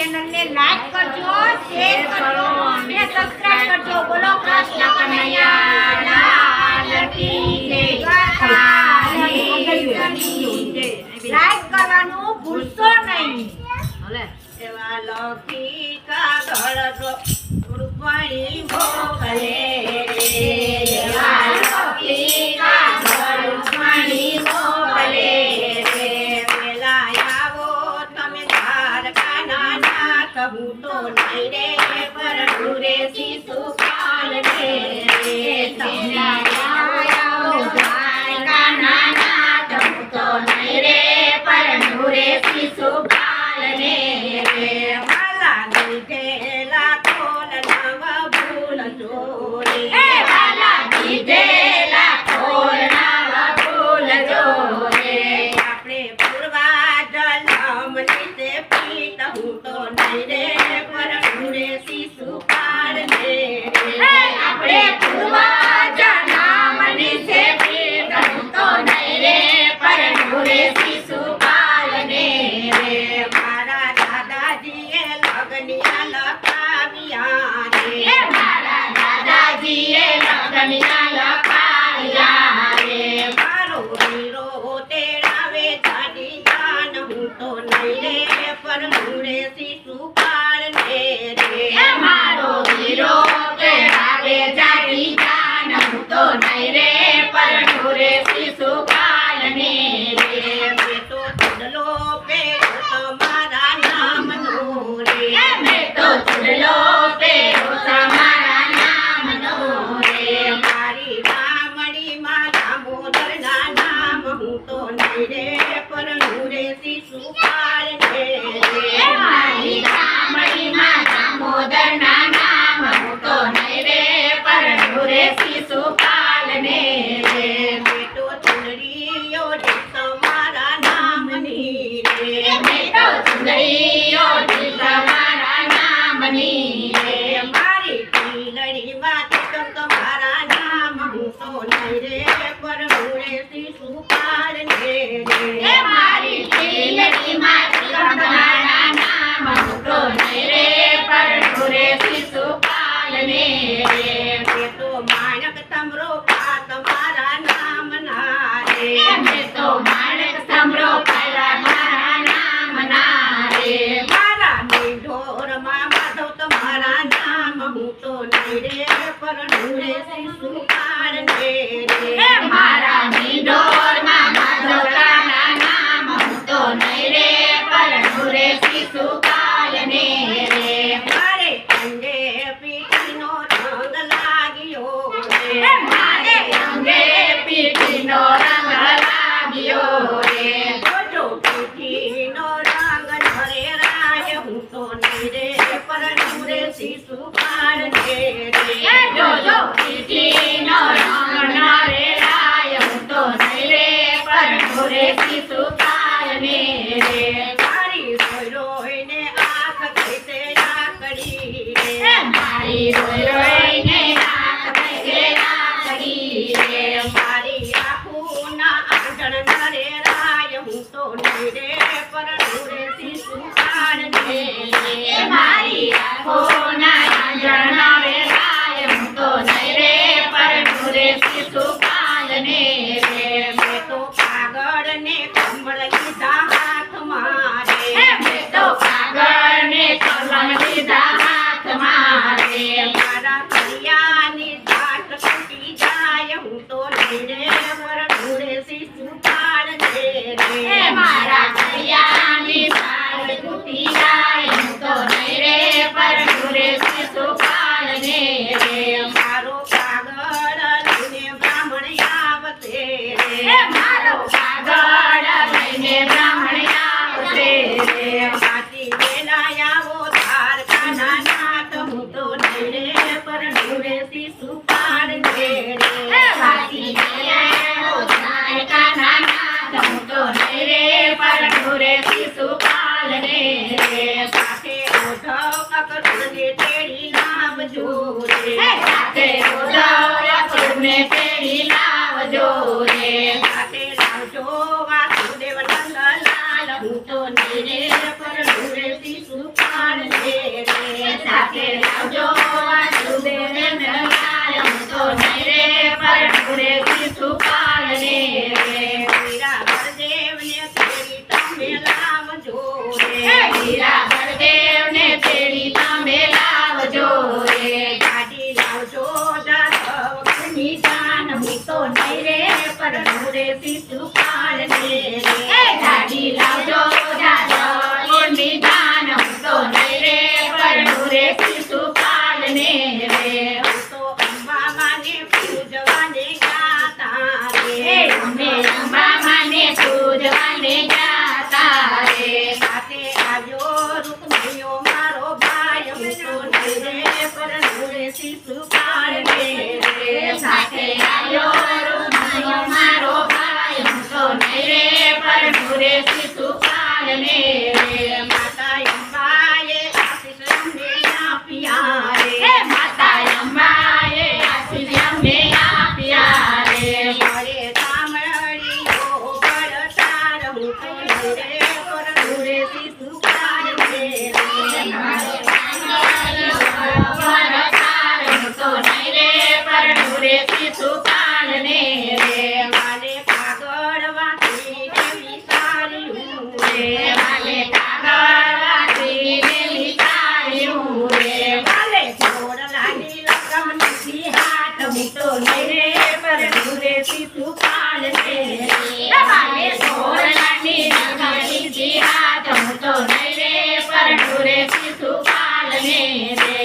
ચેનલને લાઈક કરજો શેર કરજો અને સબસ્ક્રાઇબ કરજો. બોલો કૃષ્ણ કનૈયા લાલ કી જય લાઈક કરવાનું ભૂલશો નહીં. એવા લખી કાગળ રૂપાણી ગોપાલને દેવ લગ્ન તો નીરે પરણું નામ નીરે પરણું નામની ચુંદડીઓ નીરે પર ડૂરે સુપાર રે મારા નિડોરમાં માધવરાના નામ તો નીરે પર ડૂરે સુપાલ ને રે મારી રોઈ રોઈને આંખ થઈ તે રાખડી મારી રોઈ આપણે તેડી લાવજો રે. સાથે બોલાવ્યા પ્રભુને તેડી લાવજો રે. સાથે લાવજો વાસુદેવ લાલ હું તો નીરે પર સુખાન છે રે. સાથે લાવજો પર રે પીતુ પાલ રે. ગાડી લાવજો. બુટો લઈને પરદુરે થી તું પાલશે રવાને સોરલાની નાની જી હાથ બુટો લઈને પરદુરે થી તું પાલને રે.